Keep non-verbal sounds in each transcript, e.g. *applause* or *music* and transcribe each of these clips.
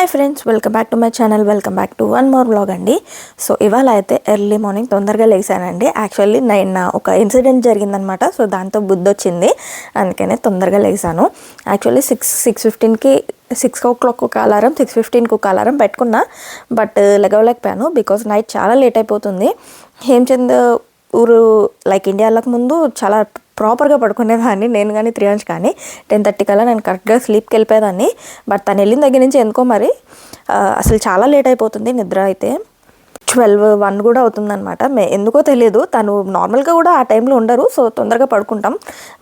Hi friends welcome back to my channel welcome back to one more blog అండి. So ఇవాళ అయితే early morning తొందరగా లేసానండి actually నేను ఒక ఇన్సిడెంట్ జరిగిందనమాట సో దాంతో బుద్ధి వచ్చింది అందుకనే తొందరగా లేసాను యాక్చువల్లీ సిక్స్ సిక్స్ ఫిఫ్టీన్కి సిక్స్ ఓ క్లాక్ ఒక అలారం సిక్స్ ఫిఫ్టీన్కి ఒక అలారం పెట్టుకున్నా బట్ లెగవలేకపోయాను బికాస్ నైట్ చాలా లేట్ అయిపోతుంది. హేమచంద్ ఊరు లైక్ ఇండియాలకు ముందు చాలా ప్రాపర్గా పడుకునేదాన్ని. నేను కానీ త్రీ కానీ టెన్ థర్టీ కల్లా నేను కరెక్ట్గా స్లీప్కి వెళ్ళిపోయేదాన్ని. బట్ తను వెళ్ళిన దగ్గర నుంచి ఎందుకో మరి అసలు చాలా లేట్ అయిపోతుంది నిద్ర అయితే. ట్వెల్వ్ వన్ కూడా అవుతుందన్నమాట. మే ఎందుకో తెలియదు. తను నార్మల్గా కూడా ఆ టైంలో ఉండరు. సో తొందరగా పడుకుంటాం.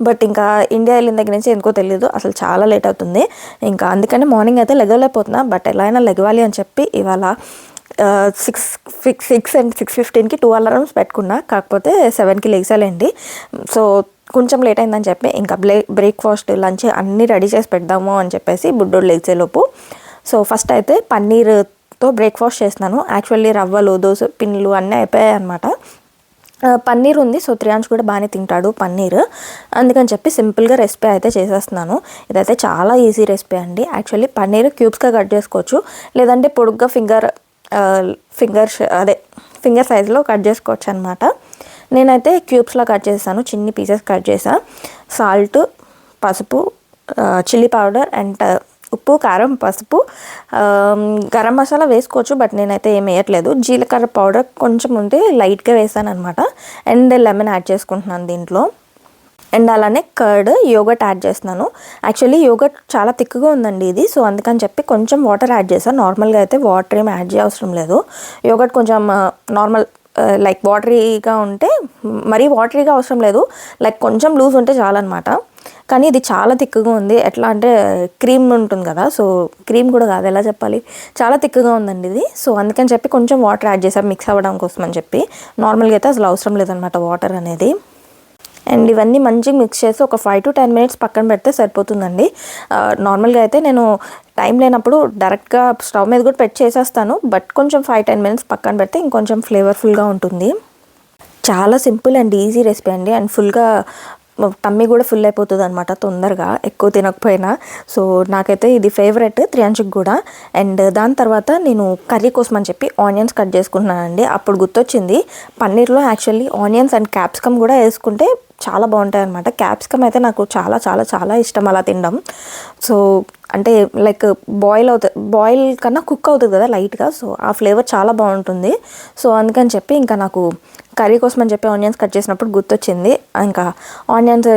బట్ ఇంకా ఇండియా వెళ్ళిన దగ్గర నుంచి ఎందుకో తెలియదు. అసలు చాలా లేట్ అవుతుంది. ఇంకా అందుకని మార్నింగ్ అయితే లెగవలేకపోతున్నా. బట్ ఎలా అయినా లెగవాలి అని చెప్పి ఇవాళ six six six and six ఫిఫ్టీన్కి two alarms పెట్టుకున్నా. కాకపోతే సెవెన్కి లేచాలండి సో కొంచెం లేట్ అయిందని చెప్పి ఇంకా బ్లే బ్రేక్ఫాస్ట్ లంచ్ అన్నీ రెడీ చేసి పెడదాము అని చెప్పేసి బుడ్డోడు లేచేలోపు. సో ఫస్ట్ అయితే పన్నీర్తో బ్రేక్ఫాస్ట్ చేస్తున్నాను. యాక్చువల్లీ రవ్వలు దోశ పిన్నులు అన్నీ అయిపోయాయి అనమాట పన్నీర్ ఉంది. సో త్రియాంశ్ కూడా బాగానే తింటాడు పన్నీర్. అందుకని చెప్పి సింపుల్గా రెసిపీ అయితే చేసేస్తున్నాను. ఇదైతే చాలా ఈజీ రెసిపీ అండి. యాక్చువల్లీ పన్నీర్ క్యూబ్స్గా కట్ చేసుకోవచ్చు. లేదంటే పొడుగ్గా ఫింగర్ ఫింగర్ అదే ఫింగర్ సైజులో కట్ చేసుకోవచ్చు అనమాట నేనైతే క్యూబ్స్లో కట్ చేశాను చిన్ని పీసెస్ కట్ చేశాను సాల్ట్ పసుపు చిల్లీ పౌడర్ అండ్ ఉప్పు కారం పసుపు. గరం మసాలా వేసుకోవచ్చు బట్ నేనైతే ఏం వేయట్లేదు. జీలకర్ర పౌడర్ కొంచెం ఉంటే లైట్గా వేసాను అనమాట అండ్ లెమన్ యాడ్ చేసుకుంటున్నాను దీంట్లో. అండ్ అలానే కర్డ్ యోగట్ యాడ్ చేస్తున్నాను. యాక్చువల్లీ యోగట్ చాలా థిక్గా ఉందండి ఇది సో అందుకని చెప్పి కొంచెం వాటర్ యాడ్ చేశాను నార్మల్గా అయితే వాటర్ ఏం యాడ్ చేయవసరం లేదు. యోగట్ కొంచెం నార్మల్ లైక్ వాటరీగా ఉంటే మరీ వాటరీగా అవసరం లేదు. లైక్ కొంచెం లూజ్ ఉంటే చాలన్నమాట. కానీ ఇది చాలా థిక్గా ఉంది. ఎట్లా అంటే క్రీమ్ ఉంటుంది కదా సో క్రీమ్ కూడా కాదు ఎలా చెప్పాలి? చాలా థిక్గా ఉందండి ఇది. సో అందుకని చెప్పి కొంచెం వాటర్ యాడ్ చేసాం మిక్స్ అవ్వడం కోసం అని చెప్పి. నార్మల్గా అయితే అసలు అవసరం లేదనమాట వాటర్ అనేది. అండ్ ఇవన్నీ మంచిగా మిక్స్ చేసి ఒక ఫైవ్ టు టెన్ మినిట్స్ పక్కన పెడితే సరిపోతుందండి. నార్మల్గా అయితే నేను టైం లేనప్పుడు డైరెక్ట్గా స్టవ్ మీద కూడా పెట్టి చేసేస్తాను. బట్ కొంచెం ఫైవ్ టెన్ మినిట్స్ పక్కన పెడితే ఇంకొంచెం ఫ్లేవర్ఫుల్గా ఉంటుంది. చాలా సింపుల్ అండ్ ఈజీ రెసిపీ అండి. అండ్ ఫుల్గా టమ్మీ కూడా ఫుల్ అయిపోతుంది అనమాట తొందరగా ఎక్కువ తినకపోయినా. సో నాకైతే ఇది ఫేవరెట్ త్రియాంశుకి కూడా. అండ్ దాని తర్వాత నేను కర్రీ కోసం అని చెప్పి ఆనియన్స్ కట్ చేసుకుంటున్నానండి అప్పుడు గుర్తొచ్చింది పన్నీర్లో యాక్చువల్లీ ఆనియన్స్ అండ్ క్యాప్సికమ్ కూడా వేసుకుంటే చాలా బాగుంటాయి అనమాట క్యాప్సికమ్ అయితే నాకు చాలా చాలా చాలా ఇష్టం అలా తినడం. సో అంటే లైక్ బాయిల్ అవుతుంది బాయిల్ కన్నా కుక్ అవుతుంది కదా లైట్గా. సో ఆ ఫ్లేవర్ చాలా బాగుంటుంది. సో అందుకని చెప్పి ఇంకా నాకు కర్రీ కోసం అని చెప్పి ఆనియన్స్ కట్ చేసినప్పుడు గుర్తొచ్చింది. ఇంకా ఆనియన్స్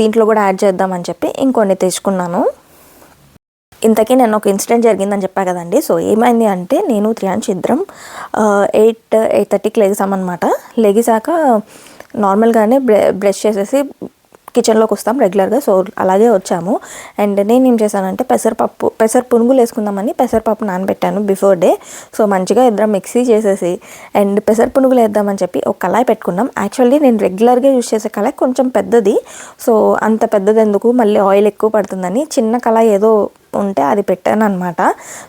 దీంట్లో కూడా యాడ్ చేద్దామని చెప్పి ఇంకొన్ని తెచ్చుకున్నాను ఇంతకీ నేను ఒక ఇన్సిడెంట్ జరిగిందని చెప్పా కదండి. సో ఏమైంది అంటే నేను త్రియాంశ్ ఇద్దరం ఎయిట్ ఎయిట్ థర్టీకి లెగిసామన్నమాట. లెగిసాక నార్మల్గానే బ్రె బ్రష్ చేసేసి కిచెన్లోకి వస్తాం రెగ్యులర్గా సో అలాగే వచ్చాము. అండ్ నేను ఏం చేశానంటే పెసరపప్పు పెసర పునుగులు వేసుకుందామని పెసరపప్పు నానబెట్టాను బిఫోర్ డే సో మంచిగా ఇద్దరం మిక్సీ చేసేసి అండ్ పెసర పునుగులు వేద్దామని చెప్పి ఒక కళాయి పెట్టుకున్నాం. యాక్చువల్లీ నేను రెగ్యులర్గా యూజ్ చేసే కళాయి కొంచెం పెద్దది. సో అంత పెద్దది ఎందుకు? మళ్ళీ ఆయిల్ ఎక్కువ పడుతుందని చిన్న కళాయి ఏదో ఉంటే అది పెట్టాను అనమాట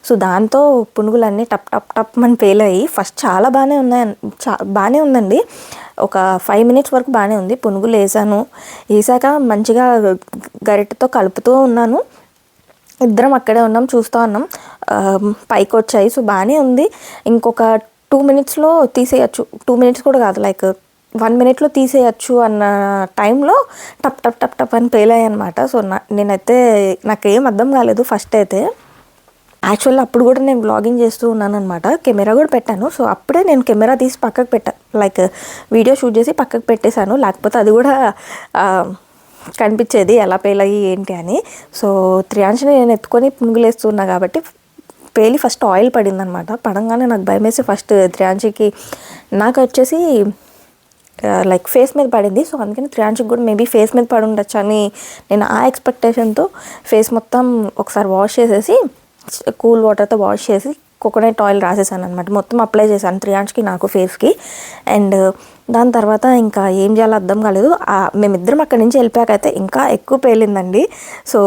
సో దాంతో పునుగులన్నీ టప్ టప్ టప్ అని పేలాయి ఫస్ట్ చాలా బాగానే ఉన్నాయి చా బాగానే ఉందండి. ఒక ఫైవ్ మినిట్స్ వరకు బాగానే ఉంది. పునుగులు వేసాను వేసాక మంచిగా గరిటెతో కలుపుతూ ఉన్నాను. ఇద్దరం అక్కడే ఉన్నాం చూస్తూ ఉన్నాం. పైకి వచ్చాయి. సో బాగానే ఉంది. ఇంకొక టూ మినిట్స్లో తీసేయచ్చు. టూ మినిట్స్ కూడా కాదు లైక్ వన్ మినిట్లో తీసేయచ్చు అన్న టైంలో టప్ టప్ టప్ టప్ అని పేలాయి అనమాట సో నా నేనైతే నాకేం అర్థం కాలేదు ఫస్ట్ అయితే. యాక్చువల్గా అప్పుడు కూడా నేను బ్లాగింగ్ చేస్తూ ఉన్నాను అనమాట కెమెరా కూడా పెట్టాను. సో అప్పుడే నేను కెమెరా తీసి పక్కకు పెట్టా. లైక్ వీడియో షూట్ చేసి పక్కకు పెట్టేశాను. లేకపోతే అది కూడా కనిపించేది ఎలా పేలయ్యి ఏంటి అని. సో త్రియాంశని నేను ఎత్తుకొని పునుగులేస్తున్నా కాబట్టి పేలి ఫస్ట్ ఆయిల్ పడింది అనమాట పడంగానే నాకు భయం వేసి ఫస్ట్ త్రియాంశికి నాకు వచ్చేసి లైక్ ఫేస్ మీద పడింది. సో అందుకని త్రియాంశికి కూడా మేబీ ఫేస్ మీద పడి ఉండొచ్చు అని నేను ఆ ఎక్స్పెక్టేషన్తో ఫేస్ మొత్తం ఒకసారి వాష్ చేసేసి కూల్ వాటర్తో వాష్ చేసి కోకోనట్ ఆయిల్ రాసేసాను అనమాట మొత్తం అప్లై చేశాను త్రీ అండ్స్కి నాకు ఫేస్కి. అండ్ దాని తర్వాత ఇంకా ఏం చేయాలో అర్థం కాలేదు. మేమిద్దరం అక్కడి నుంచి వెళ్ళిపోయాక అయితే ఇంకా ఎక్కువ పేలిందండి. సో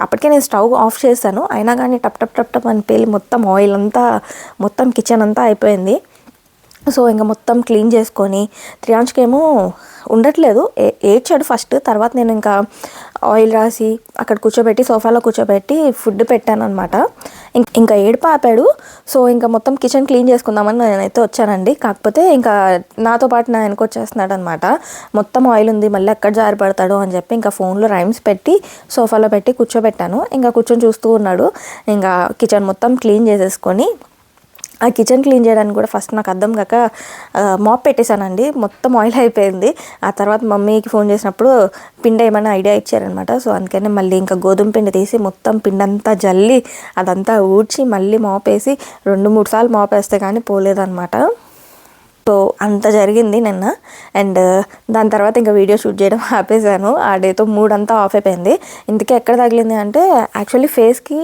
అప్పటికే నేను స్టవ్ ఆఫ్ చేశాను. అయినా కానీ టప్ టప్ టప్ టప్ అని పేలి మొత్తం ఆయిల్ అంతా మొత్తం కిచెన్ అంతా అయిపోయింది. సో ఇంకా మొత్తం క్లీన్ చేసుకొని త్రియాంష్కి ఏమో ఉండట్లేదు. ఏ- ఏడ్చాడు ఫస్ట్ తర్వాత నేను ఇంకా ఆయిల్ రాసి అక్కడ కూర్చోబెట్టి సోఫాలో కూర్చోబెట్టి ఫుడ్ పెట్టాను అనమాట ఇంకా ఏడుపు ఆపాడు. సో ఇంకా మొత్తం కిచెన్ క్లీన్ చేసుకుందామని నేనైతే వచ్చానండి. కాకపోతే ఇంకా నాతో పాటు నా వెనక వచ్చేస్తున్నాడు అనమాట మొత్తం ఆయిల్ ఉంది మళ్ళీ ఎక్కడ జారి పడతాడు అని చెప్పి ఇంకా ఫోన్లో రైమ్స్ పెట్టి సోఫాలో పెట్టి కూర్చోబెట్టాను. ఇంకా కూర్చొని చూస్తూ ఉన్నాడు. ఇంకా కిచెన్ మొత్తం క్లీన్ చేసేసుకొని ఆ కిచెన్ క్లీన్ చేయడానికి కూడా ఫస్ట్ నాకు అర్థం కాక మాప్ పెట్టేశానండి. మొత్తం ఆయిల్ అయిపోయింది. ఆ తర్వాత మమ్మీకి ఫోన్ చేసినప్పుడు పిండి ఏమైనా ఐడియా ఇచ్చారనమాట సో అందుకని మళ్ళీ ఇంకా గోధుమ పిండి తీసి మొత్తం పిండి అంతా జల్లి అదంతా ఊడ్చి మళ్ళీ మాప్ వేసి రెండు మూడు సార్లు మాప్ వేస్తే కానీ పోలేదన్నమాట. సో అంత జరిగింది నిన్న. అండ్ దాని తర్వాత ఇంకా వీడియో షూట్ చేయడం *laughs* ఆపేసాను ఆ డేతో మూడంతా అంతా ఆఫ్ అయిపోయింది. ఇంతకీ ఎక్కడ తగిలింది అంటే యాక్చువల్లీ ఫేస్కి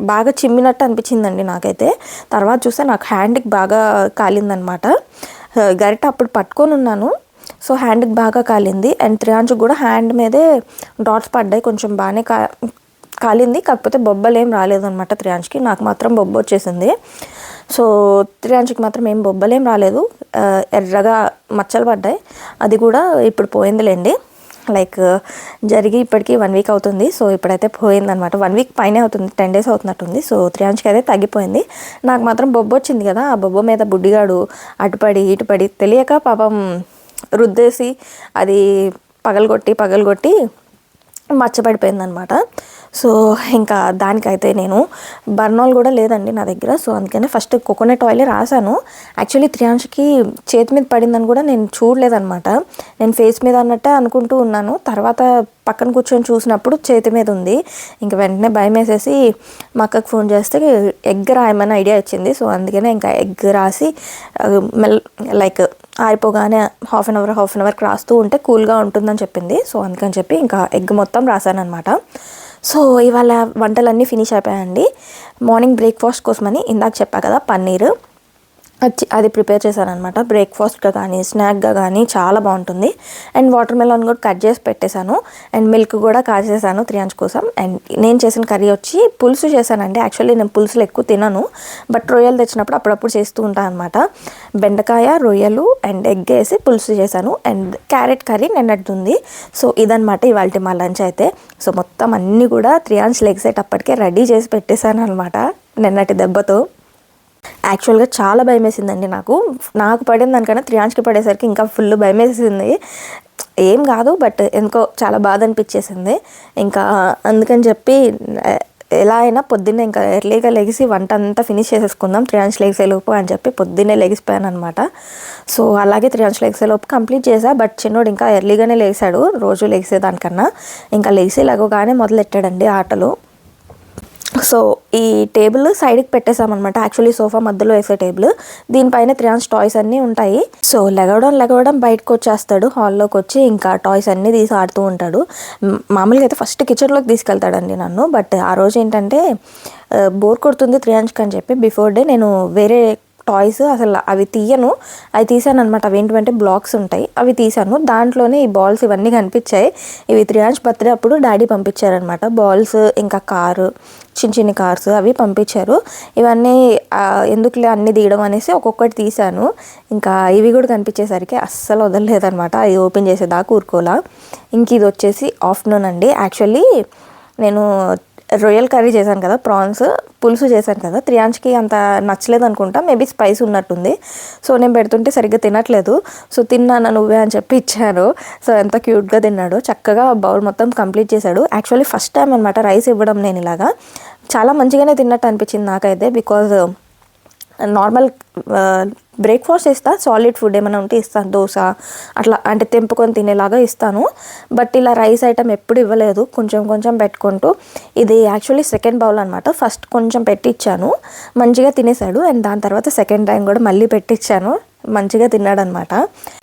బాగా చిమ్మినట్టు అనిపించిందండి నాకైతే. తర్వాత చూస్తే నాకు హ్యాండ్కి బాగా కాలిందనమాట. గరిట అప్పుడు పట్టుకొని ఉన్నాను. సో హ్యాండ్కి బాగా కాలింది. అండ్ త్రియాంజు కూడా హ్యాండ్ మీదే డాట్స్ పడ్డాయి. కొంచెం బాగానే కా కాలింది. కాకపోతే బొబ్బలు ఏం రాలేదన్నమాట త్రియాంష్కి నాకు మాత్రం బొబ్బ వచ్చేసింది. సో త్రియాంజుకి మాత్రం ఏం బొబ్బలేం రాలేదు. ఎర్రగా మచ్చలు పడ్డాయి. అది కూడా ఇప్పుడు పోయిందిలేండి. లైక్ జరిగి ఇప్పటికి వన్ వీక్ అవుతుంది. సో ఇప్పుడైతే పోయిందనమాట వన్ వీక్ పైనే అవుతుంది. టెన్ డేస్ అవుతున్నట్టుంది. సో త్రియాంష్కి అయితే తగ్గిపోయింది. నాకు మాత్రం బొబ్బ వచ్చింది కదా. ఆ బొబ్బ మీద బుడ్డిగాడు అటుపడి ఇటుపడి తెలియక పాపం రుద్దేసి అది పగలగొట్టి పగలగొట్టి మచ్చపడిపోయిందనమాట సో ఇంకా దానికైతే నేను బర్నాల్ కూడా లేదండి నా దగ్గర. సో అందుకనే ఫస్ట్ కోకోనట్ ఆయిల్ రాశాను. యాక్చువల్లీ త్రియాంష్కి చేతి మీద పడిందని కూడా నేను చూడలేదనమాట నేను ఫేస్ మీద అన్నట్టే అనుకుంటూ ఉన్నాను. తర్వాత పక్కన కూర్చొని చూసినప్పుడు చేతి మీద ఉంది. ఇంక వెంటనే భయం వేసేసి మా అక్కకు ఫోన్ చేస్తే ఎగ్ రాయమని ఐడియా వచ్చింది. సో అందుకనే ఇంకా ఎగ్ రాసి మెల్ like ఆరిపోగానే half an hour half an అవర్కి రాస్తూ ఉంటే కూల్గా ఉంటుందని చెప్పింది. సో అందుకని చెప్పి ఇంకా ఎగ్ మొత్తం రాశాను అనమాట సో ఇవాళ వంటలన్నీ ఫినిష్ అయిపోయాయండి. మార్నింగ్ బ్రేక్ఫాస్ట్ కోసమని ఇందాక చెప్పా కదా పన్నీర్. అది అది ప్రిపేర్ చేశానమాట బ్రేక్ఫాస్ట్గా కానీ స్నాక్గా కానీ చాలా బాగుంటుంది. అండ్ వాటర్ మెలన్ కూడా కట్ చేసి పెట్టేశాను. అండ్ మిల్క్ కూడా కాచేసాను త్రియాంజ్ కోసం. అండ్ నేను చేసిన కర్రీ వచ్చి పులుసు చేశానండి. యాక్చువల్లీ నేను పులుసులు ఎక్కువ తినను. బట్ రొయ్యలు తెచ్చినప్పుడు అప్పుడప్పుడు చేస్తూ ఉంటాను అనమాట బెండకాయ రొయ్యలు అండ్ ఎగ్ వేసి పులుసు చేశాను. అండ్ క్యారెట్ కర్రీ నిన్నట్టుంది సో ఇదనమాట ఇవాళ మా లంచ్ అయితే. సో మొత్తం అన్నీ కూడా త్రియాంజ్ లెగ్స్ అప్పటికే రెడీ చేసి పెట్టేశాను అనమాట నిన్నటి దెబ్బతో. యాక్చువల్గా చాలా భయం వేసిందండి నాకు. నాకు పడిన దానికన్నా త్రియాంష్కి పడేసరికి ఇంకా ఫుల్ భయం వేసింది ఏం కాదు బట్ ఎందుకో చాలా బాధ అనిపించేసింది. ఇంకా అందుకని చెప్పి ఎలా అయినా పొద్దున్నే ఇంకా ఎర్లీగా లెగిసి వంట అంతా ఫినిష్ చేసేసుకుందాం త్రియాంష్ లెగిసేలోపు అని చెప్పి పొద్దున్నే లెగిసిపోయాను అనమాట సో అలాగే త్రియాంష్ లెగిసేలోపు కంప్లీట్ చేసా బట్ చిన్నోడు ఇంకా ఎర్లీగానే లేచాడు రోజు లెగిసేదానికన్నా. ఇంకా లెగిసి లెగగానే మొదలెట్టాడండి ఆటలు. సో ఈ టేబుల్ సైడ్కి పెట్టేసామన్నమాట యాక్చువల్లీ సోఫా మధ్యలో వేసే టేబుల్. దీనిపైన త్రియాన్స్ టాయ్స్ అన్నీ ఉంటాయి. సో లెగవడం లెగవడం బయటకు వచ్చేస్తాడు. హాల్లోకి వచ్చి ఇంకా టాయ్స్ అన్నీ తీసి ఆడుతూ ఉంటాడు. మామూలుగా అయితే ఫస్ట్ కిచెన్లోకి తీసుకెళ్తాడండి నన్ను. బట్ ఆ రోజు ఏంటంటే బోర్ కొడుతుంది త్రియాంష్కి అని చెప్పి బిఫోర్ డే నేను వేరే టాయ్స్ అసలు అవి తీయను. అవి తీసాను అనమాట అవి ఏంటంటే బ్లాక్స్ ఉంటాయి. అవి తీసాను దాంట్లోనే ఈ బాల్స్ ఇవన్నీ కనిపించాయి. ఇవి త్రియాంష్ బర్త్డే అప్పుడు డాడీ పంపించారనమాట బాల్స్ ఇంకా కారు చిన్న చిన్న కార్స్ అవి పంపించారు. ఇవన్నీ ఎందుకులే అన్ని తీయడం అనేసి ఒక్కొక్కటి తీశాను. ఇంకా ఇవి కూడా కనిపించేసరికి అస్సలు వదలలేదనమాట అవి ఓపెన్ చేసేదాకా ఊరుకోలా. ఇంక ఇది వచ్చేసి ఆఫ్టర్నూన్ అండి. యాక్చువల్లీ నేను రొయ్యల కర్రీ చేశాను కదా ప్రాన్స్ పులుసు చేశాను కదా త్రియాంష్కి అంత నచ్చలేదు అనుకుంటా మేబీ స్పైస్ ఉన్నట్టుంది. సో నేను పెడుతుంటే సరిగ్గా తినట్లేదు. సో తిన్నాను నువ్వే అని చెప్పి ఇచ్చాను సో ఎంత క్యూట్గా తిన్నాడు. చక్కగా బౌల్ మొత్తం కంప్లీట్ చేశాడు. యాక్చువల్లీ ఫస్ట్ టైం అనమాట రైస్ ఇవ్వడం నేను ఇలాగా. చాలా మంచిగానే తిన్నట్టు అనిపించింది నాకైతే బికాజ్ నార్మల్ బ్రేక్ఫాస్ట్ ఇస్తాను సాలిడ్ ఫుడ్ ఏమైనా ఉంటే ఇస్తాను దోశ అట్లా అంటే తెంపుకొని తినేలాగా ఇస్తాను. బట్ ఇలా రైస్ ఐటమ్ ఎప్పుడు ఇవ్వలేదు కొంచెం కొంచెం పెట్టుకుంటూ. ఇది యాక్చువల్లీ సెకండ్ బౌల్ అనమాట ఫస్ట్ కొంచెం పెట్టిచ్చాను మంచిగా తినేసాడు అండ్ దాని తర్వాత సెకండ్ టైం కూడా మళ్ళీ పెట్టించాను మంచిగా తిన్నాడనమాట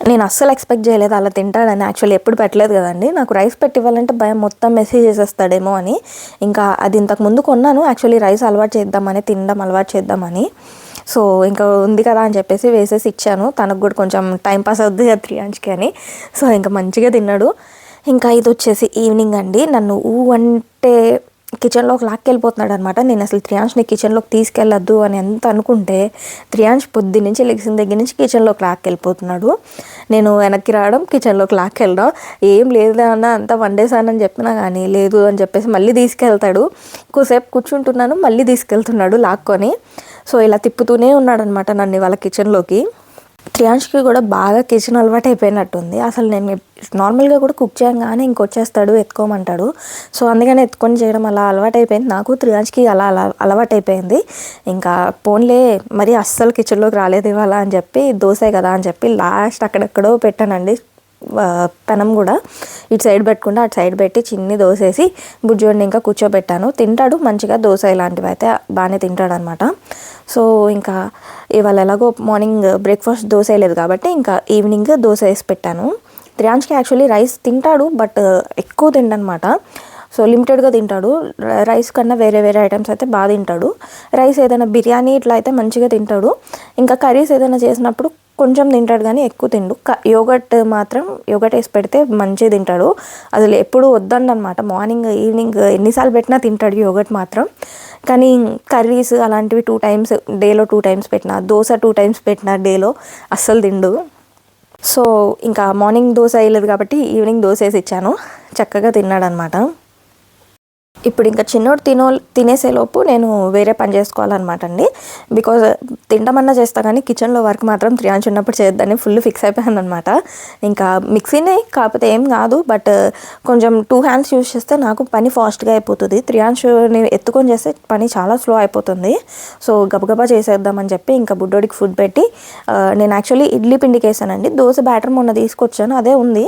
నేను అస్సలు ఎక్స్పెక్ట్ చేయలేదు అలా తింటాడని యాక్చువల్లీ ఎప్పుడు పెట్టలేదు కదండి. నాకు రైస్ పెట్టి ఇవ్వాలంటే భయం మొత్తం మెసేజ్ చేసేస్తాడేమో అని. ఇంకా అది ఇంతకు ముందు కొన్నాను యాక్చువల్లీ రైస్ అలవాటు చేద్దామని తినడం అలవాటు చేద్దామని. సో ఇంకా ఉంది కదా అని చెప్పేసి వేసేసి ఇచ్చాను. తనకు కూడా కొంచెం టైం పాస్ అవుద్ది కదా త్రీ అంచ్కి అని. సో ఇంకా మంచిగా తిన్నాడు. ఇంకా ఇది వచ్చేసి ఈవినింగ్ అండి. నన్ను ఊ అంటే కిచెన్లోకి లాక్కెళ్ళిపోతున్నాడు అనమాట నేను అసలు త్రియాంష్ని కిచెన్లోకి తీసుకెళ్ళొద్దు అని ఎంత అనుకుంటే త్రియాంష్ పొద్దు నుంచి లెగిసిన దగ్గర నుంచి కిచెన్లోకి లాక్కెళ్ళిపోతున్నాడు. నేను వెనక్కి రావడం కిచెన్లోకి లాక్కెళ్ళడం. ఏం లేదు అన్న అంతా వండేసానని చెప్పినా కానీ లేదు అని చెప్పేసి మళ్ళీ తీసుకెళ్తాడు. ఎక్కువసేపు కూర్చుంటున్నాను మళ్ళీ తీసుకెళ్తున్నాడు లాక్కొని. సో ఇలా తిప్పుతూనే ఉన్నాడు అనమాట నన్ను వాళ్ళ కిచెన్లోకి త్రియాంష్కి కూడా బాగా కిచెన్ అలవాటు అయిపోయినట్టుంది. అసలు నేను నార్మల్గా కూడా కుక్ చేయగానే ఇంకొచ్చేస్తాడు ఎత్తుకోమంటాడు. సో అందుకని ఎత్తుకొని చేయడం అలా అలవాటు అయిపోయింది. నాకు త్రియాంష్కి అలా అలా అలవాటు అయిపోయింది. ఇంకా పోన్లే మరి అస్సలు కిచెన్లోకి రాలేదు ఇవాళ అని చెప్పి దోసే కదా అని చెప్పి లాస్ట్ అక్కడెక్కడో పెట్టానండి. పెనం కూడా. ఇటు సైడ్ పెట్టుకుంటే అటు సైడ్ పెట్టి చిన్ని దోసేసి వేసి బుజ్జోడిని ఇంకా కూర్చోబెట్టాను. తింటాడు మంచిగా దోశ ఇలాంటివి అయితే బాగానే తింటాడు అనమాట సో ఇంకా ఇవాళ ఎలాగో మార్నింగ్ బ్రేక్ఫాస్ట్ దోశ వేయలేదు కాబట్టి ఇంకా ఈవినింగ్ దోశ వేసి పెట్టాను. త్రియాంష్కి యాక్చువల్లీ రైస్ తింటాడు బట్ ఎక్కువ తిండనమాట. సో లిమిటెడ్గా తింటాడు. రైస్ కన్నా వేరే వేరే ఐటమ్స్ అయితే బాగా తింటాడు. రైస్ ఏదైనా బిర్యానీ ఇట్లా అయితే మంచిగా తింటాడు. ఇంకా కర్రీస్ ఏదైనా చేసినప్పుడు కొంచెం తింటాడు కానీ ఎక్కువ తిండు. క యోగట్ మాత్రం యోగట్ వేసి పెడితే మంచిగా తింటాడు. అసలు ఎప్పుడు వద్దండనమాట మార్నింగ్ ఈవినింగ్ ఎన్నిసార్లు పెట్టినా తింటాడు యోగట్ మాత్రం. కానీ కర్రీస్ అలాంటివి టూ టైమ్స్ డేలో టూ టైమ్స్ పెట్టిన దోశ టూ టైమ్స్ పెట్టిన డేలో అస్సలు తిండు. సో ఇంకా మార్నింగ్ దోశ వేయలేదు కాబట్టి ఈవినింగ్ దోశ వేసి ఇచ్చాను. చక్కగా తిన్నాడు అనమాట ఇప్పుడు ఇంకా చిన్నోడు తినో తినేసేలోపు నేను వేరే పని చేసుకోవాలన్నమాట అండి బికాజ్ తింటామన్నా చేస్తా కానీ కిచెన్లో వర్క్ మాత్రం త్రియాంశ్ ఉన్నప్పుడు చేద్దని ఫుల్ ఫిక్స్ అయిపోయాను అనమాట ఇంకా మిక్సీనే కాకపోతే ఏం కాదు బట్ కొంచెం టూ హ్యాండ్స్ యూజ్ చేస్తే నాకు పని ఫాస్ట్గా అయిపోతుంది. త్రియాంశుని ఎత్తుకొని చేస్తే పని చాలా స్లో అయిపోతుంది. సో గబగబా చేసేద్దామని చెప్పి ఇంకా బుడ్డోడికి ఫుడ్ పెట్టి నేను యాక్చువల్లీ ఇడ్లీ పిండికి వేసానండి దోశ బ్యాటర్ మొన్న తీసుకొచ్చాను అదే ఉంది.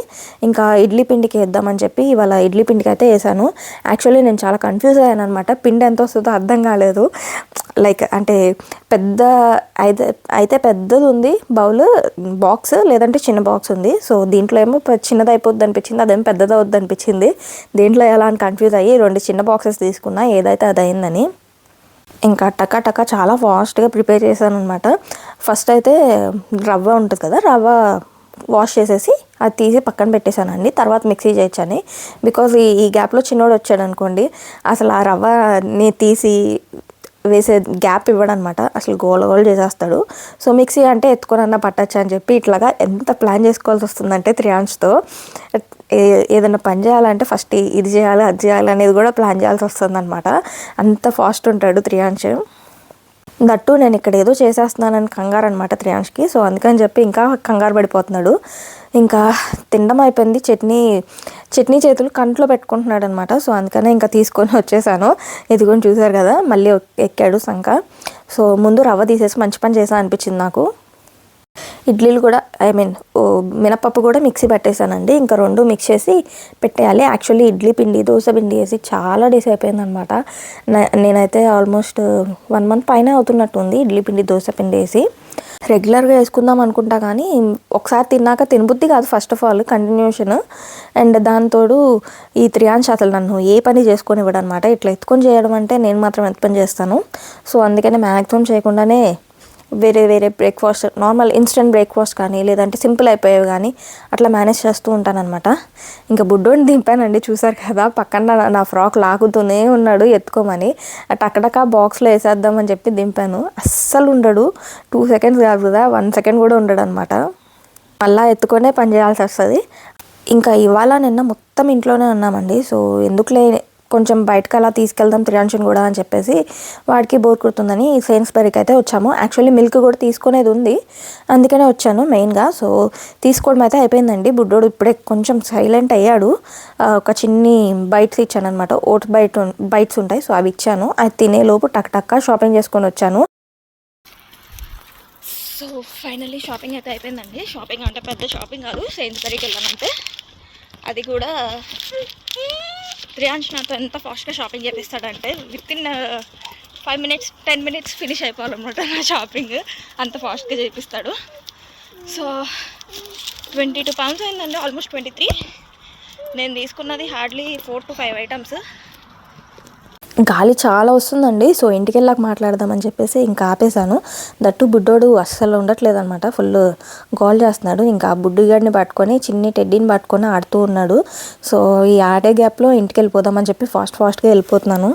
ఇంకా ఇడ్లీ పిండికి వేద్దామని చెప్పి ఇవాళ ఇడ్లీ పిండికి అయితే వేసాను. యాక్చువల్లీ నేను చాలా కన్ఫ్యూజ్ అయ్యాను అనమాట పిండి ఎంత వస్తుందో అర్థం కాలేదు. లైక్ అంటే పెద్ద అయితే అయితే పెద్దది ఉంది బౌల్ బాక్స్ లేదంటే చిన్న బాక్స్ ఉంది. సో దీంట్లో ఏమో చిన్నది అయిపోద్ది అనిపించింది అదేమో పెద్దది అవుద్ది అనిపించింది. దీంట్లో ఎలా అని కన్ఫ్యూజ్ అయ్యి రెండు చిన్న బాక్సెస్ తీసుకున్నా ఏదైతే అది అయిందని. ఇంకా టకా టకా చాలా ఫాస్ట్గా ప్రిపేర్ చేశాను అనమాట ఫస్ట్ అయితే రవ్వ ఉంటుంది కదా రవ్వ వాష్ చేసేసి అది తీసి పక్కన పెట్టేశానండి. తర్వాత మిక్సీ చేయొచ్చని బికాజ్ ఈ ఈ గ్యాప్లో చిన్నోడు వచ్చాడు అనుకోండి అసలు ఆ రవ్వని తీసి వేసే గ్యాప్ ఇవ్వడనమాట. అసలు గోల గోల చేసేస్తాడు. సో మిక్సీ అంటే ఎత్తుకొనన్నా పట్టచ్చు అని చెప్పి ఇట్లాగా ఎంత ప్లాన్ చేసుకోవాల్సి వస్తుందంటే త్రియాంష్తో ఏదైనా పని చేయాలంటే ఫస్ట్ ఇది చేయాలి అది చేయాలి అనేది కూడా ప్లాన్ చేయాల్సి వస్తుంది అనమాట అంత ఫాస్ట్ ఉంటాడు త్రియాంష్ దట్టు నేను ఇక్కడ ఏదో చేసేస్తున్నానని కంగారు అనమాట త్రియాంష్కి సో అందుకని చెప్పి ఇంకా కంగారు పడిపోతున్నాడు. ఇంకా తినడం అయిపోయింది. చట్నీ చట్నీ చేతులు కంట్లో పెట్టుకుంటున్నాడు అనమాట సో అందుకనే ఇంకా తీసుకొని వచ్చేసాను. ఇదిగోని చూశారు కదా మళ్ళీ ఎక్కాడు సంక సో ముందు రవ్వ తీసేసి మంచి పని చేసా అనిపించింది నాకు. ఇడ్లీలు కూడా ఐ మీన్ మినపప్పు కూడా మిక్సీ పట్టేశానండి. ఇంకా రెండు మిక్స్ చేసి పెట్టేయాలి. యాక్చువల్లీ ఇడ్లీ పిండి దోశ పిండి వేసి చాలా డేస్ అయిపోయిందనమాట నేనైతే ఆల్మోస్ట్ వన్ మంత్ పైన అవుతున్నట్టుంది ఇడ్లీ పిండి దోశ పిండి వేసి. రెగ్యులర్గా వేసుకుందాం అనుకుంటా కానీ ఒకసారి తిన్నాక తినబుద్ధి కాదు first of all continuation and దాంతోడు ఈ త్రియాంశ అసలు నన్ను ఏ పని చేసుకొని ఇవ్వడం అనమాట ఇట్లా ఎత్తుకొని చేయడం అంటే నేను మాత్రం ఎత్తుకొని చేస్తాను. సో అందుకని మ్యాక్సిమం చేయకుండానే వేరే వేరే బ్రేక్ఫాస్ట్ నార్మల్ ఇన్స్టెంట్ బ్రేక్ఫాస్ట్ కానీ లేదంటే సింపుల్ అయిపోయేవి కానీ అట్లా మేనేజ్ చేస్తూ ఉంటానన్నమాట. ఇంకా బుడ్డోని దింపానండి చూసారు కదా పక్కన నా- ఫ్రాక్ లాగుతూనే ఉన్నాడు ఎత్తుకోమని. టక్కడక్క బాక్స్లో వేసేద్దామని చెప్పి దింపాను. అస్సలు ఉండడు. టూ సెకండ్స్ కాదు కదా వన్ సెకండ్ కూడా ఉండడు అనమాట మళ్ళీ ఎత్తుకొనే పని చేయాల్సి వస్తుంది. ఇంకా ఇవాళ నిన్న మొత్తం ఇంట్లోనే ఉన్నామండి. సో ఎందుకులే కొంచెం బయటకు అలా తీసుకెళ్దాం త్రియాంశన్ కూడా అని చెప్పేసి వాడికి బోర్ కుడుతుందని సైన్స్బరీకి అయితే వచ్చాము. యాక్చువల్లీ మిల్క్ కూడా తీసుకునేది ఉంది. అందుకనే వచ్చాను మెయిన్గా సో తీసుకోవడం అయితే అయిపోయిందండి. బుడ్డోడు ఇప్పుడే కొంచెం సైలెంట్ అయ్యాడు. ఒక చిన్ని బైట్స్ ఇచ్చాను అనమాట ఓట్ బైట్ బైట్స్ ఉంటాయి. సో అవి ఇచ్చాను. అది తినే లోపు టక్ టక్క షాపింగ్ చేసుకొని వచ్చాను. సో ఫైనల్లీ షాపింగ్ అయితే అయిపోయిందండి. షాపింగ్ అంటే పెద్ద షాపింగ్ కాదు. సైన్స్బరీకి వెళ్ళామంటే. అది కూడా ప్రియాంష్ నాతో ఎంత ఫాస్ట్గా shopping చేపిస్తాడంటే within five minutes ten minutes finish అయిపోవాలన్నమాట నా షాపింగ్ అంత ఫాస్ట్గా చేపిస్తాడు. సో ట్వంటీ టూ పౌండ్స్ అయిందండి ఆల్మోస్ట్ ట్వంటీ త్రీ నేను తీసుకున్నది hardly four to five items గాలి చాలా వస్తుందండి. సో ఇంటికి వెళ్ళాక మాట్లాడదామని చెప్పేసి ఇంకా ఆపేశాను. దట్టు బుడ్డోడు అస్సలు ఉండట్లేదు అనమాట ఫుల్ గోల్ చేస్తున్నాడు. ఇంకా ఆ బుడ్డిగాడిని పట్టుకొని చిన్ని టెడ్డీని పట్టుకొని ఆడుతూ ఉన్నాడు. సో ఈ ఆడే గ్యాప్లో ఇంటికి వెళ్ళిపోదామని చెప్పి ఫాస్ట్ ఫాస్ట్గా వెళ్ళిపోతున్నాను.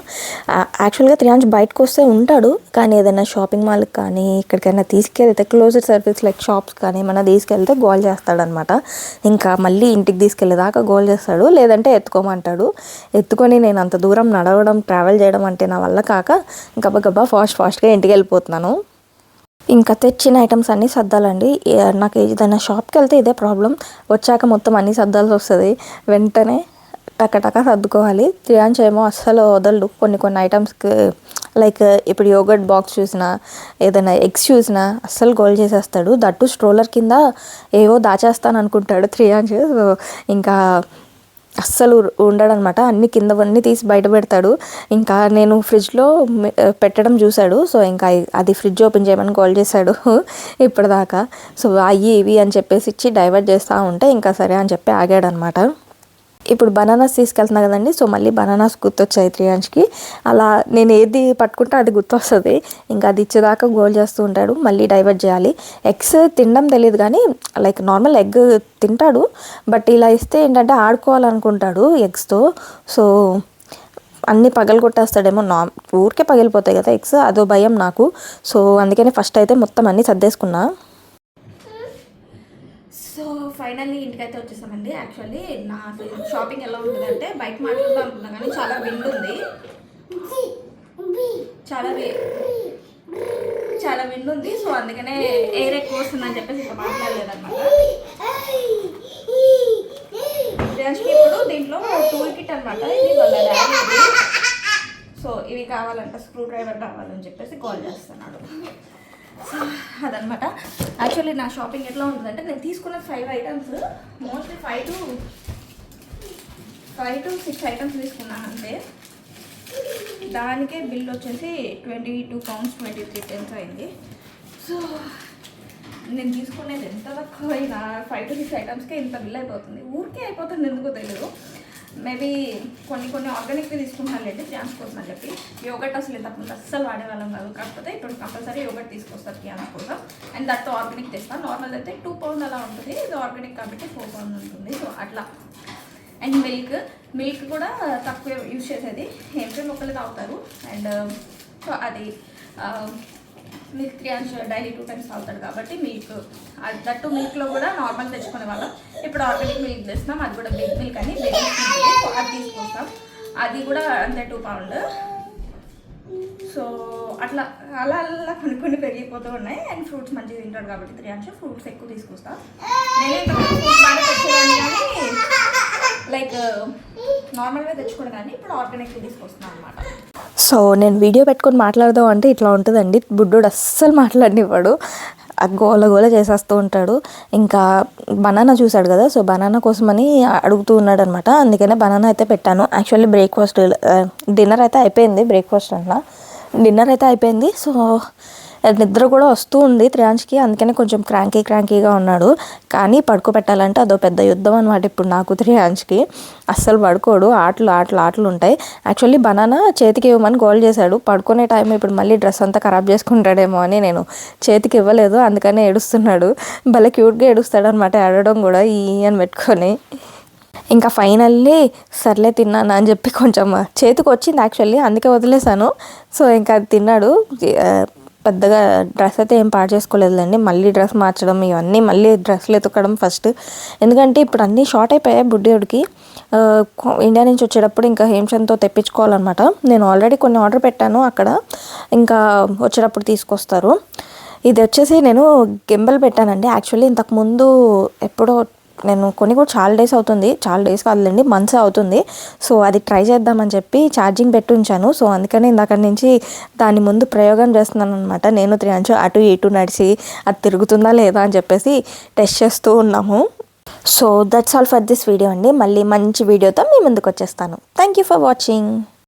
యాక్చువల్గా త్రియాంజ్ బయటకు వస్తే ఉంటాడు. కానీ ఏదైనా షాపింగ్ మాల్కి కానీ ఎక్కడికైనా తీసుకెళ్తే క్లోజర్ సర్వీస్ లైక్ షాప్స్ కానీ ఏమైనా తీసుకెళ్తే గోల్ చేస్తాడనమాట. ఇంకా మళ్ళీ ఇంటికి తీసుకెళ్ళేదాకా గోల్ చేస్తాడు. లేదంటే ఎత్తుకోమంటాడు. ఎత్తుకొని నేను అంత దూరం నడవడం ట్రావెల్ చేయడం అంటే నా వల్ల కాక గబగబా ఫాస్ట్ ఫాస్ట్గా ఇంటికి వెళ్ళిపోతున్నాను. ఇంకా తెచ్చిన ఐటమ్స్ అన్నీ సర్దాలండి. నాకు ఏదైనా షాప్కి వెళ్తే ఇదే ప్రాబ్లం. వచ్చాక మొత్తం అన్నీ సర్దాల్సి వస్తుంది. వెంటనే టకటక సర్దుకోవాలి. త్రియాంశ ఏమో అస్సలు వదలడు. కొన్ని కొన్ని ఐటమ్స్కి లైక్ ఇప్పుడు యోగర్ట్ బాక్స్ చూసినా ఏదైనా ఎగ్స్ చూసినా అస్సలు గోల్ చేసేస్తాడు. దట్టు స్ట్రోలర్ కింద ఏవో దాచేస్తాను అనుకుంటాడు త్రియాంచ్ సో ఇంకా అస్సలు ఉండడనమాట. అన్ని కిందవన్నీ తీసి బయట పెడతాడు. ఇంకా నేను ఫ్రిడ్జ్లో పెట్టడం చూశాడు. సో ఇంకా అది ఫ్రిడ్జ్ ఓపెన్ చేయమని కాల్ చేశాడు *laughs* ఇప్పటిదాకా. సో అయ్యి ఇవి అని చెప్పేసి ఇచ్చి డైవర్ట్ చేస్తూ ఉంటే ఇంకా సరే అని చెప్పి ఆగాడనమాట. ఇప్పుడు బనానాస్ తీసుకెళ్తున్నా కదండి సో మళ్ళీ బనానాస్ గుర్తొచ్చాయి త్రియాంష్కి అలా నేను ఏది పట్టుకుంటే అది గుర్తొస్తుంది. ఇంకా అది ఇచ్చేదాకా గోల్ చేస్తూ ఉంటాడు మళ్ళీ డైవర్ట్ చేయాలి. ఎగ్స్ తినడం తెలియదు కానీ లైక్ నార్మల్ ఎగ్ తింటాడు బట్ ఇలా ఇస్తే ఏంటంటే ఆడుకోవాలనుకుంటాడు ఎగ్స్తో. సో అన్నీ పగలు కొట్టేస్తాడేమో నా ఊరికే పగిలిపోతాయి కదా ఎగ్స్ అదో భయం నాకు. సో అందుకని ఫస్ట్ అయితే మొత్తం అన్నీ సర్దేసుకున్నా. ఫైనల్లీ ఇంటికైతే వచ్చేసామండి. యాక్చువల్లీ నా షాపింగ్ ఎలా ఉంటుందంటే బయట మాట్లాడదాం అనుకున్నా కానీ చాలా విండ్ ఉంది. చాలా చాలా విండ్ ఉంది. సో అందుకనే ఎయిర్ ఎక్కువ వస్తుందని చెప్పేసి ఇంకా మాట్లాడలేదన్నమాట. ఇప్పుడు దీంట్లో టూల్ కిట్ అనమాట ఇది వాళ్ళ సో ఇవి కావాలంటే స్క్రూ డ్రైవర్ కావాలని చెప్పేసి కాల్ చేస్తున్నాడు. సో అదనమాట. యాక్చువల్లీ నా షాపింగ్ ఎట్లా ఉంటుందంటే నేను తీసుకున్న five items mostly five to five to six items తీసుకున్నాను అంతే. దానికే బిల్ వచ్చేసి twenty two pounds twenty three tens అయింది. సో నేను తీసుకునేది ఎంత తక్కువ అయినా ఫైవ్ టు సిక్స్ ఐటమ్స్కే ఇంత బిల్ అయిపోతుంది. ఊరికే అయిపోతుంది ఎందుకో తెలియదు మేబీ కొన్ని కొన్ని ఆర్గానిక్వి తీసుకుంటానులేండి డ్యాన్స్ కోసం అని చెప్పి. యోగట్ అసలు ఇంతకుముందు అస్సలు వాడేవాళ్ళం కాదు. కాకపోతే ఇప్పుడు కంపల్సరీ యోగట్ తీసుకొస్తారు డ్యాన్స్ కోసం. అండ్ దట్ ఆర్గానిక్ తెస్తాను నార్మల్ అయితే టూ పౌండ్ అలా ఉంటుంది. ఇది ఆర్గానిక్ కాబట్టి ఫోర్ పౌండ్ ఉంటుంది. సో అట్లా. And milk. మిల్క్ కూడా తక్కువ యూజ్ చేసేది. హేమచంద్ మొక్కలు తాగుతారు. అండ్ సో అది milk three and daily two times తాగుతాడు కాబట్టి మిల్క్. దట్టు మిల్క్లో కూడా నార్మల్ తెచ్చుకునే వాళ్ళం. ఇప్పుడు ఆర్గానిక్ మిల్క్ తెస్తున్నాం. అది కూడా బిగ్ మిల్క్ అని బేబీ అది తీసుకొస్తాం. అది కూడా అంతే టూ పౌండ్ సో అట్లా అలా అలా కొన్ని కొన్ని పెరిగిపోతూ ఉన్నాయి. అండ్ ఫ్రూట్స్ మంచిగా తింటాడు కాబట్టి త్రీ అంశం ఫ్రూట్స్ ఎక్కువ తీసుకొస్తా. నేనే ఫ్రూట్స్ కానీ లైక్ నార్మల్గా తెచ్చుకోవడం కానీ ఇప్పుడు ఆర్గానిక్ తీసుకొస్తున్నాను అనమాట సో నేను వీడియో పెట్టుకొని మాట్లాడదాం అంటే ఇట్లా ఉంటుందండి. బుడ్డోడు అస్సలు మాట్లాడనివ్వడు. గోల గోల చేసేస్తూ ఉంటాడు. ఇంకా బనానా చూశాడు కదా సో బనానా కోసమని అడుగుతూ ఉన్నాడు అనమాట అందుకనే బనానా అయితే పెట్టాను. యాక్చువల్లీ బ్రేక్ఫాస్ట్ డిన్నర్ అయితే అయిపోయింది బ్రేక్ఫాస్ట్ అన్న. డిన్నర్ అయితే అయిపోయింది సో నిద్ర కూడా వస్తూ ఉంది. త్రియాంష్కి అందుకనే కొంచెం క్రాంకీ క్రాంకీగా ఉన్నాడు. కానీ పడుకోబెట్టాలంటే అదో పెద్ద యుద్ధం అనమాట ఇప్పుడు నాకు త్రియాంష్కి అస్సలు పడుకోడు. ఆటలు ఆటలు ఆటలు ఉంటాయి. యాక్చువల్లీ బనానా చేతికి ఇవ్వమని గోల్ చేశాడు. పడుకునే టైం ఇప్పుడు మళ్ళీ డ్రెస్ అంతా ఖరాబ్ చేసుకుంటాడేమో అని నేను చేతికి ఇవ్వలేదు. అందుకనే ఏడుస్తున్నాడు. భలే క్యూట్గా ఏడుస్తాడు అనమాట ఏడడం కూడా ఈ అని పెట్టుకొని. ఇంకా ఫైనల్లీ సర్లే తిన్నాను అని చెప్పి కొంచెం చేతికి వచ్చింది యాక్చువల్లీ. అందుకే వదిలేశాను. సో ఇంకా అది తిన్నాడు. పెద్దగా డ్రెస్ అయితే ఏం పాడు చేసుకోలేదులేండి. మళ్ళీ డ్రెస్ మార్చడం ఇవన్నీ మళ్ళీ డ్రెస్సులు ఎతకడం ఫస్ట్. ఎందుకంటే ఇప్పుడు అన్నీ షార్ట్ అయిపోయాయి బుడ్డేవుడికి ఇండియా నుంచి వచ్చేటప్పుడు ఇంకా హేమ్చంద్తో తెప్పించుకోవాలన్నమాట. నేను ఆల్రెడీ కొన్ని ఆర్డర్ పెట్టాను అక్కడ. ఇంకా వచ్చేటప్పుడు తీసుకొస్తారు. ఇది వచ్చేసి నేను గింబల్ పెట్టానండి. యాక్చువల్లీ ఇంతకుముందు ఎప్పుడో నేను కొన్ని కూడా చాలా డేస్ అవుతుంది. చాలా డేస్ కాదులేండి మంత్స్ అవుతుంది. సో అది ట్రై చేద్దామని చెప్పి ఛార్జింగ్ పెట్టి ఉంచాను. సో అందుకని ఇందాక నుంచి దాని ముందు ప్రయోగం చేస్తున్నాను అనమాట నేను త్రియాంశు అటు ఇటు నడిచి అది తిరుగుతుందా లేదా అని చెప్పేసి టెస్ట్ చేస్తూ ఉన్నాము. So that's all for this video అండి. మళ్ళీ మంచి వీడియోతో మీ ముందుకు వచ్చేస్తాను. Thank you for watching